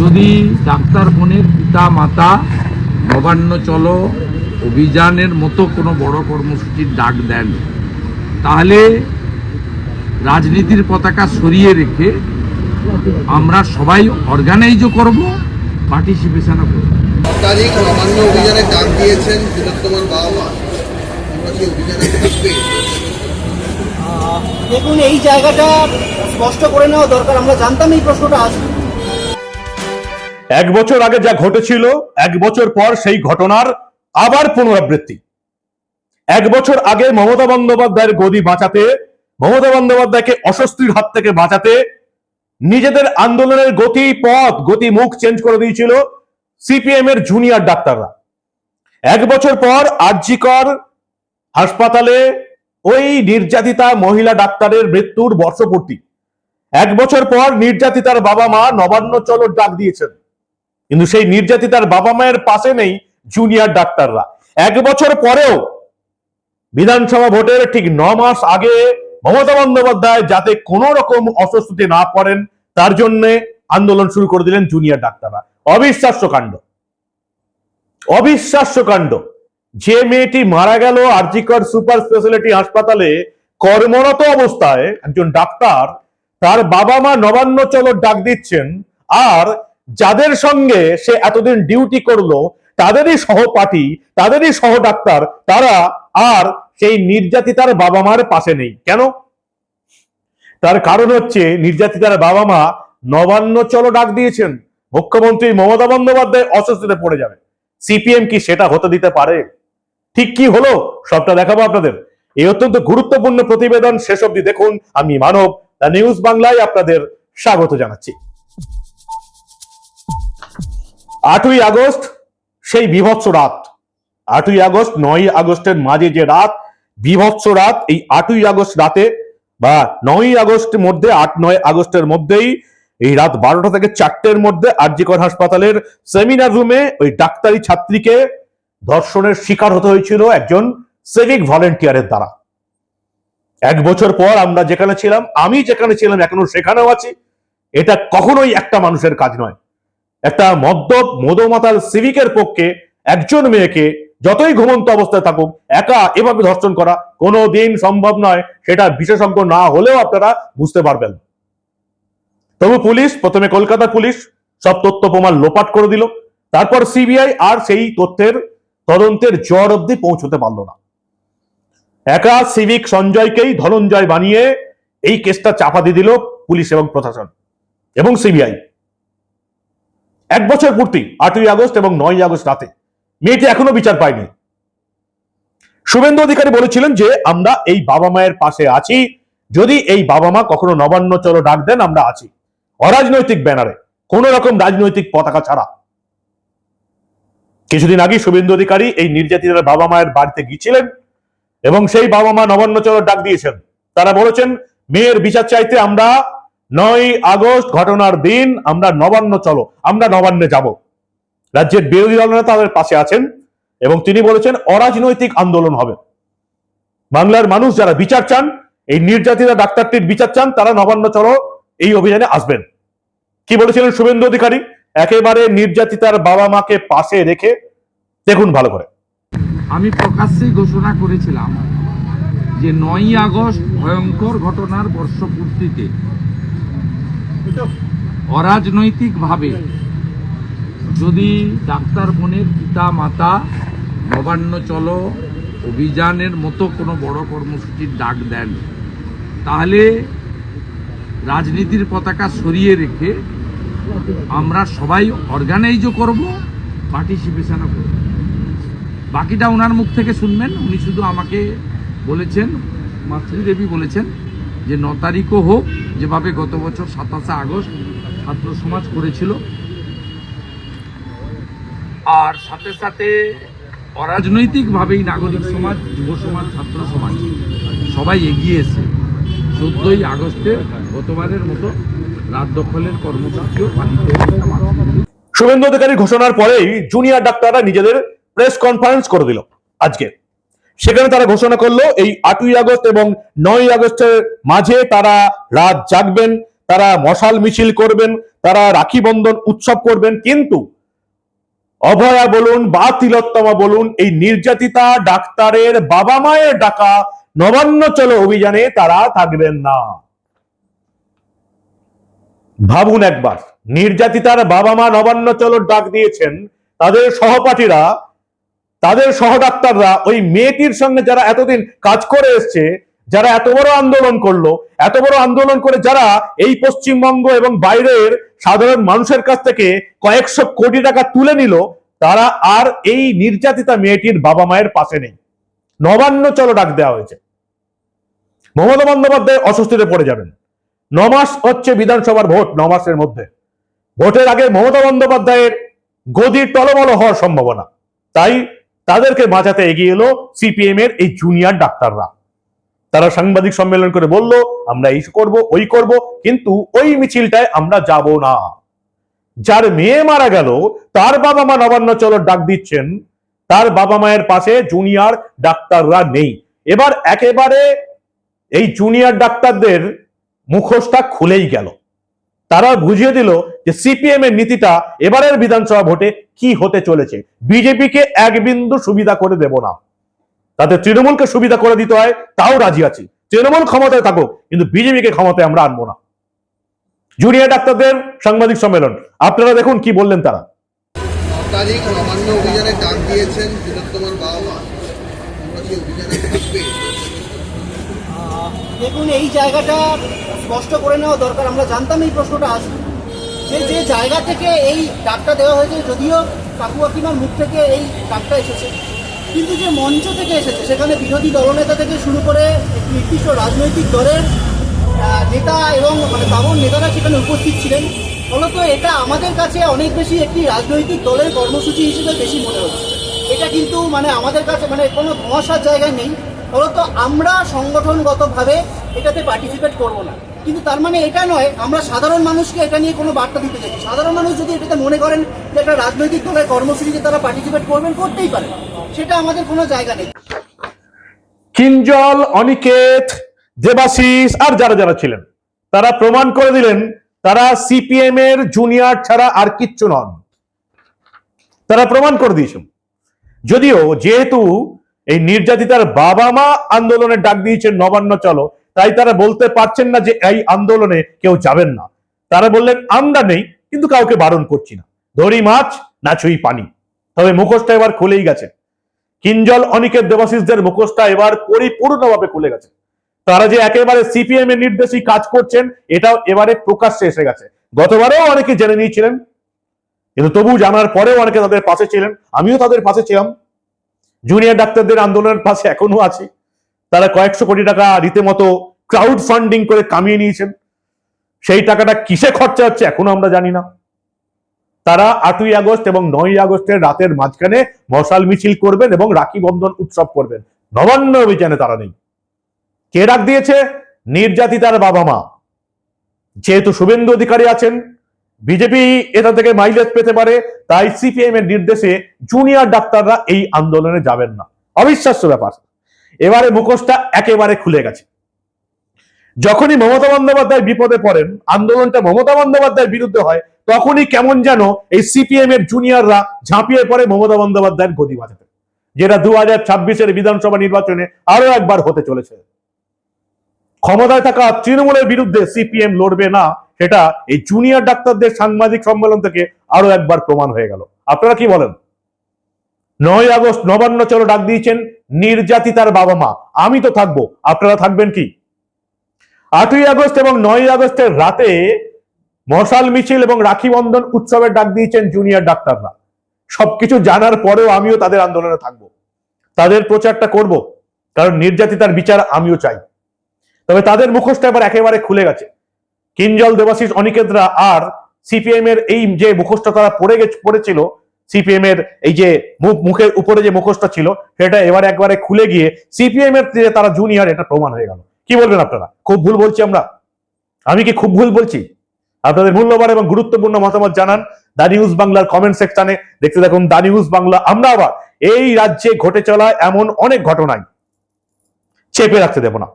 যদি ডাক্তার বোনের পিতা মাতা নবান্ন চলো অভিযানের মতো কোনো বড় কর্মসূচির ডাক দেন তাহলে রাজনীতির পতাকা সরিয়ে রেখে আমরা সবাই অর্গানাইজও করব পার্টিসিপেশনও করব। তারিখ নবান্ন অভিযানে ডাক দিয়েছেন বাবা। দেখুন এই জায়গাটা স্পষ্ট করে নেওয়া দরকার। আমরা জানতাম এই প্রশ্নটা আসবে। এক বছর আগে যা ঘটেছিল, এক বছর পর সেই ঘটনার আবার পুনরাবৃত্তি। এক বছর আগে মমতা বন্দ্যোপাধ্যায়ের গদি বাঁচাতে, মমতা বন্দ্যোপাধ্যায়কে অস্বস্তির হাত থেকে বাঁচাতে নিজেদের আন্দোলনের গতি পথ গতি মুখ চেঞ্জ করে দিয়েছিল সিপিএম এর জুনিয়র ডাক্তাররা। এক বছর পর আরজিকর হাসপাতালে ওই নির্যাতিতা মহিলা ডাক্তারের মৃত্যুর বর্ষপূর্তি। এক বছর পর নির্যাতিতার বাবা মা নবান্ন চলো ডাক দিয়েছেন। কিন্তু সেই নির্যাতিতার বাবা মায়ের পাশে নেই জুনিয়র ডাক্তাররা। এক বছর পরেও বিধানসভা ভোটের ঠিক ন মাস আগে মমতা বন্দ্যোপাধ্যায় যাতে কোনো রকম অস্বস্তিতে না পড়েন, তার জন্য আন্দোলন শুরু করে দিলেন জুনিয়র ডাক্তাররা। অবিশ্বাস্য কাণ্ড। অবিশ্বাস্য কাণ্ড। যে মেয়েটি মারা গেল আরজিকর সুপার স্পেশালিটি হাসপাতালে, কর্মরত অবস্থায় একজন ডাক্তার তার বাবা মা নবান্ন চলো ডাক দিচ্ছেন, আর যাদের সঙ্গে সে এতদিন ডিউটি করল, তাদেরই সহপাঠী, তাদেরই সহ ডাক্তার তারা আর সেই নির্যাতিতার বাবা মার পাশে নেই। কেন? তার কারণ হচ্ছে নির্যাতিতার বাবা মা নবান্ন চলো ডাক দিয়েছেন। মুখ্যমন্ত্রী মমতা বন্দ্যোপাধ্যায় অস্বস্তিতে পড়ে যাবে। সিপিএম কি সেটা হতে দিতে পারে? ঠিক কি হলো? সবটা দেখাবো আপনাদের। এই অত্যন্ত গুরুত্বপূর্ণ প্রতিবেদন শেষ অবধি দেখুন। আমি মানব, দ্য নিউজ বাংলায় আপনাদের স্বাগত জানাচ্ছি। আটই আগস্ট সেই বিভৎস রাত। আটই আগস্ট নয় আগস্টের মাঝে যে রাত, বিভৎস রাত, এই আটই আগস্ট রাতে বা নয় আগস্টের মধ্যে, আট, নয় আগস্টের মধ্যেই এই রাত বারোটা থেকে চারটের মধ্যে আরজিকর হাসপাতালের সেমিনার রুমে ওই ডাক্তারি ছাত্রীকে ধর্ষণের শিকার হতে হয়েছিল একজন সিভিক ভলেন্টিয়ারের দ্বারা। এক বছর পর আমরা যেখানে ছিলাম, আমি যেখানে ছিলাম, এখনও সেখানেও আছি। এটা কখনোই একটা মানুষের কাজ নয়। একটা মদ্যপ মদমাতাল সিভিকের পক্ষে একজন মেয়েকে যতই ঘুমন্ত অবস্থায় থাকুক, একা এভাবে ধর্ষণ করা কোনো দিন সম্ভব নয়। সেটা বিশেষজ্ঞ না হলেও আপনারা বুঝতে পারবেন। তবু পুলিশ, প্রথমে কলকাতা পুলিশ, সব তথ্য প্রমাণ লোপাট করে দিল। তারপর সিবিআই আর সেই তথ্যের তদন্তের জ্বর অব্দি পৌঁছতে পারল না। একা সিভিক সঞ্জয়কেই ধনঞ্জয় বানিয়ে এই কেসটা চাপা দিয়ে দিল পুলিশ এবং প্রশাসন এবং সিবিআই। এক বছর পূর্তি, আটই আগস্ট এবং নয় আগস্ট রাতে। মেয়েটি এখনও বিচার পায়নি। শুভেন্দু অধিকারী বলেছিলেন যে, আমরা এই বাবা মায়ের পাশে আছি। যদি এই বাবা মা কখনো নবান্ন চলো ডাক দেন, আমরা আছি। অরাজনৈতিক ব্যানারে, কোন রকম রাজনৈতিক পতাকা ছাড়া। কিছুদিন আগে শুভেন্দু অধিকারী এই নির্যাতিতার বাবা মায়ের বাড়িতে গিয়েছিলেন এবং সেই বাবা মা নবান্ন চলো ডাক দিয়েছেন। তারা বলেছেন, মেয়ের বিচার চাইতে আমরা নয় আগস্ট ঘটনার দিন আমরা নবান্ন চলো, আমরা নবান্নে যাব। রাজ্যের বিরোধী দলনেতা তাদের পাশে আছেন এবং তিনি বলেছেন অরাজনৈতিক আন্দোলন হবে। বাংলার মানুষ যারা বিচার চান, এই নির্যাতিতা ডাক্তারটির বিচার চান, তারা নবান্ন চলো এই অভিযানে আসবেন। কি বলেছিলেন শুভেন্দু অধিকারী? একেবারে নির্যাতিতার বাবা মাকে পাশে রেখে দেখুন ভালো করে। আমি প্রকাশ্যেই ঘোষণা করেছিলাম যে নয়ই আগস্ট ভয়ঙ্কর ঘটনার বর্ষপূর্তিতে অরাজনৈতিকভাবে যদি ডাক্তার বোনের পিতা, মাতা নবান্ন চলো অভিযানের মতো কোনো বড় কর্মসূচির ডাক দেন, তাহলে রাজনীতির পতাকা সরিয়ে রেখে আমরা সবাই অর্গানাইজও করব পার্টিসিপেশনও করব। বাকিটা ওনার মুখ থেকে শুনবেন, উনি শুধু আমাকে বলেছেন, মাতৃদেবী বলেছেন যে ন তারিখও হোক যেভাবে গত বছর সাতাশে আগস্ট ছাত্র সমাজ করেছিল। আর সাথে সাথে অরাজনৈতিকভাবেই নাগরিক সমাজ, যুব সমাজ, ছাত্র সমাজ সবাই এগিয়ে এসে চোদ্দই আগস্টে গতবারের মতো রাত দখলের কর্মসূচিও পালিত শুভেন্দু অধিকারী ঘোষণার পরেই জুনিয়র ডাক্তাররা নিজেদের প্রেস কনফারেন্স করে দিল আজকে। সেখানে তারা ঘোষণা করল, এই আটই আগস্ট এবং নয় আগস্টের মাঝে তারা রাত জাগবেন, তারা মশাল মিছিল করবেন, তারা রাখি বন্ধন উৎসব করবেন, কিন্তু অভয়া বলুন বা তিলোত্তমা বলুন, এই নির্যাতিতা ডাক্তারের বাবা মায়ের ডাকা নবান্ন চলো অভিযানে তারা থাকবেন না। ভাবুন একবার, নির্যাতিতার বাবা মা নবান্ন চলোর ডাক দিয়েছেন, তাদের সহপাঠীরা তাদের সহডাক্তাররা ওই মেয়েটির সঙ্গে যারা এতদিন কাজ করে এসছে, যারা এত বড় আন্দোলন করল, এত বড় আন্দোলন করে যারা এই পশ্চিমবঙ্গ এবং বাইরের সাধারণ মানুষের কাছ থেকে কয়েকশো কোটি টাকা তুলে নিল, তারা আর এই নির্যাতিতা মেয়েটির বাবা মায়ের পাশে নেই। নবান্ন চলো ডাক দেওয়া হয়েছে। মমতা বন্দ্যোপাধ্যায় অস্বস্তিতে পড়ে যাবেন। নমাস হচ্ছে বিধানসভার ভোট নমাসের মধ্যে। ভোটের আগে মমতা বন্দ্যোপাধ্যায়ের গদির টলমল হওয়ার সম্ভাবনা। তাই তাদেরকে বাঁচাতে এগিয়ে এলো সিপিএম এর এই জুনিয়র ডাক্তাররা। তারা সাংবাদিক সম্মেলন করে বলল, আমরা এই করব, ওই করব, কিন্তু ওই মিছিলটায় আমরা যাব না। যার মেয়ে মারা গেল, তার বাবা মা নবান্ন চলো ডাক দিচ্ছেন। তার বাবা মায়ের পাশে জুনিয়র ডাক্তাররা নেই। এবার একেবারে এই জুনিয়র ডাক্তারদের মুখোশটা খুলেই গেল। তারা বুঝিয়ে দিল যে সিপিএম এর নীতিটা এবারের বিধানসভা ভোটে কি হতে চলেছে। বিজেপিকে এক বিন্দু সুবিধা করে দেব না। তাতে তৃণমূলকে সুবিধা করে দিতে হয়, তাও রাজি আছি। তৃণমূল ক্ষমতায় থাকুক, কিন্তু বিজেপিকে ক্ষমতায় আমরা আনব না। জুনিয়র ডাক্তারদের সাংবাদিক সম্মেলন, আপনারা দেখুন কি বললেন তারা। অভিযানে ডাক দিয়েছেন বাবা অভিযানে দেখুন, এই জায়গাটা স্পষ্ট করে নেওয়া দরকার। আমরা জানতাম এই প্রশ্নটা আসবে যে যে জায়গা থেকে এই ডাকটা দেওয়া হয়েছে, যদিও কাকু কাকিমার মুখ থেকে এই ডাকটা এসেছে। কিন্তু যে মঞ্চ থেকে এসেছে, সেখানে বিরোধী দলনেতা থেকে শুরু করে নির্দিষ্ট রাজনৈতিক দলের নেতা এবং মানে বামন নেতারা সেখানে উপস্থিত ছিলেন। ফলত এটা আমাদের কাছে অনেক বেশি একটি রাজনৈতিক দলের কর্মসূচি হিসেবে বেশি মনে হচ্ছে। এটা কিন্তু মানে আমাদের কাছে মানে কোনো ধোঁয়াশার জায়গায় নেই। ফলত আমরা সংগঠনগতভাবে এটাতে পার্টিসিপেট করব না। কিন্তু তার মানে এটা নয়, আমরা সাধারণ মানুষকে এটা নিয়ে কোনো বার্তা দিতে চাই সাধারণ মানুষ যদি এটাতে মনে করেন যে একটা রাজনৈতিক দলের কর্মসূচিতে তারা পার্টিসিপেট করবেন, করতেই পারে সেটা আমাদের কোনো জায়গা নেই। কিঞ্জল, অনিকেত, দেবাশিস আর যারা যারা ছিলেন, তারা প্রমাণ করে দিলেন, তারা সিপিএম এর জুনিয়র ছাড়া আর কিচ্ছু নন। তারা প্রমাণ করে দিয়েছেন। যদিও যেহেতু এই নির্যাতিতার বাবা মা আন্দোলনের ডাক দিয়েছেন নবান্ন চলো। তাই তারা বলতে পারছেন না যে এই আন্দোলনে কেউ যাবেন না। তারা বললেন, আমরা নেই, কিন্তু কাউকে বারণ করছি না। ধরি মাছ না ছুঁই পানি। তবে মুখোশটা এবার খুলেই গেছে। কিঞ্জল অনিকেত দেবাশিসদের মুখোশটা এবার পরিপূর্ণভাবে খুলে গেছে। তারা যে একেবারে সিপিএম এর নির্দেশেই কাজ করছেন, এটাও এবারে প্রকাশ্যে এসে গেছে। গতবারেও অনেকে জেনে নিয়েছিলেন, কিন্তু তবু জানার পরেও অনেকে তাদের পাশে ছিলেন। আমিও তাদের পাশে ছিলাম। জুনিয়র ডাক্তারদের আন্দোলনের পাশে এখনও আছে। তারা কয়েকশো কোটি টাকা রীতিমতো ক্রাউড ফান্ডিং করে কামিয়ে নিয়েছেন। সেই টাকাটা কিসে খরচা হচ্ছে এখনও আমরা জানি না। তারা আটই আগস্ট এবং নয় আগস্টের রাতের মাঝখানে মশাল মিছিল করবেন এবং রাখি বন্ধন উৎসব করবেন। নবান্ন অভিযানে তারা নেই। কে ডাক দিয়েছে? নির্যাতিতার বাবা মা। যেহেতু শুভেন্দু অধিকারী আছেন বিজেপি এটা থেকে মাইলেজ পেতে পারে, তাই সিপিএম এর নির্দেশে জুনিয়র ডাক্তাররা এই আন্দোলনে যাবেন না। অবিশ্বাস্য ব্যাপার। এবারে মুখোশটা একেবারে খুলে গেছে। যখনই মমতা বন্দ্যোপাধ্যায় বিপদে পড়েন, আন্দোলনটা মমতা বন্দ্যোপাধ্যায়ের বিরুদ্ধে হয়, তখনই কেমন যেন এই সিপিএম এর জুনিয়ররা ঝাঁপিয়ে পড়ে মমতা বন্দ্যোপাধ্যায়ের গদি বাঁচাতে যেটা দু হাজার ছাব্বিশের বিধানসভা নির্বাচনে আরও একবার হতে চলেছে। ক্ষমতায় থাকা তৃণমূলের বিরুদ্ধে সিপিএম লড়বে না সেটা এই জুনিয়র ডাক্তারদের সাংবাদিক সম্মেলন থেকে আরও একবার প্রমাণ হয়ে গেল। আপনারা কি বলেন? নয় আগস্ট নবান্ন চলো ডাক দিয়েছেন নির্যাতিতার বাবা মা। আমি তো থাকব, আপনারা থাকবেন কি? আটই আগস্ট এবং নয় আগস্টের রাতে মশাল মিছিল এবং রাখি বন্ধন উৎসবের ডাক দিয়েছেন জুনিয়র ডাক্তাররা। সবকিছু জানার পরেও আমিও তাদের আন্দোলনে থাকব। তাদের প্রচারটা করব, কারণ নির্যাতিতার বিচার আমিও চাই। তবে তাদের মুখোশটা এবার একেবারে খুলে গেছে। কিঞ্জল দেবাশিস অনিকেতরা আর সিপিএম এর এই যে মুখোশটা তারা পড়ে গেছে, পড়েছিল, সিপিএম এর এই যে মুখ, মুখের উপরে যে মুখোশটা ছিল, সেটা এবার একবারে খুলে গিয়ে সিপিএম এর যে তারা জুনিয়র এটা প্রমাণ হয়ে গেল। কি বলবেন আপনারা? খুব ভুল বলছি আমরা? আমি কি খুব ভুল বলছি? আপনাদের মূল্যবান এবং গুরুত্বপূর্ণ মতামত জানান দা নিউজ বাংলার কমেন্ট সেকশনে দেখতে দেখুন দা নিউজ বাংলা। আমরা আবার এই রাজ্যে ঘটে চলা এমন অনেক ঘটনায় চেপে রাখতে দেব না।